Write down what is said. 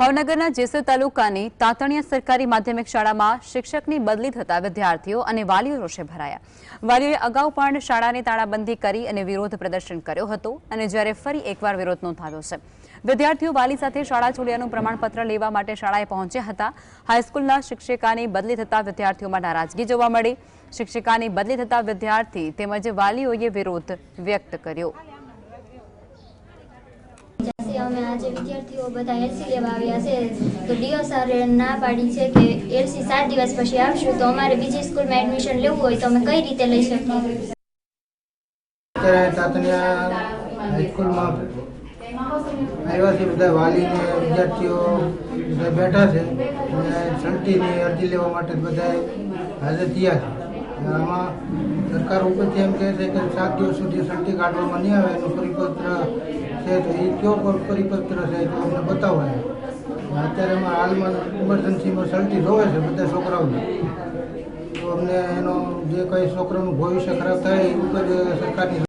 ભાવનગરના જેસર તાલુકાની તાતણિયા સરકારી માધ્યમિક શાળામાં શિક્ષકની બદલી થતા વિદ્યાર્થીઓ અને વાલીઓ રોષે ભરાયા. વાલીઓએ અગાઉ પણ શાળાની તાળાબંધી કરી અને વિરોધ પ્રદર્શન કર્યો હતો અને જ્યારે ફરી એકવાર વિરોધ નોંધાવ્યો છે. વિદ્યાર્થીઓ વાલી સાથે શાળા છોડ્યાનું પ્રમાણપત્ર લેવા માટે શાળાએ પહોંચ્યા હતા. હાઈસ્કૂલના શિક્ષિકાની બદલી થતા વિદ્યાર્થીઓમાં નારાજગી જોવા મળી. શિક્ષિકાની બદલી થતા વિદ્યાર્થી તેમજ વાલીઓએ વિરોધ વ્યક્ત કર્યો જ્યાંથી અમે આજે વિદ્યાર્થીઓ બધા એલસી લેવા આવ્યા છે, તો ડીઓ સારે ના પાડી છે કે એલસી સાત દિવસ પછી આવશું, તો અમારે બીજી સ્કૂલમાં એડમિશન લેવું હોય તો અમે કઈ રીતે લઈ શકીએ? આવ્યા બધા વાલીને, વિદ્યાર્થીઓ, બધા બેઠા છે અને સલટીની અરજી લેવા માટે બધા હાજર થયા છે. આમાં સરકાર ઉપરથી એમ કહે છે કે સાત દિવસ સુધી સલટી કાઢવામાં નહીં આવે એનું છે તો એ કયો પર- પરિપત્ર છે તો અમને બતાવો એમ. અત્યારે અમારા હાલમાં ઇમરજન્સીમાં સલટી જોવે છે બધા છોકરાઓને તો અમને એનો જે કંઈ છોકરાનું ભવિષ્ય ખરાબ થાય એ ઉપર સરકારની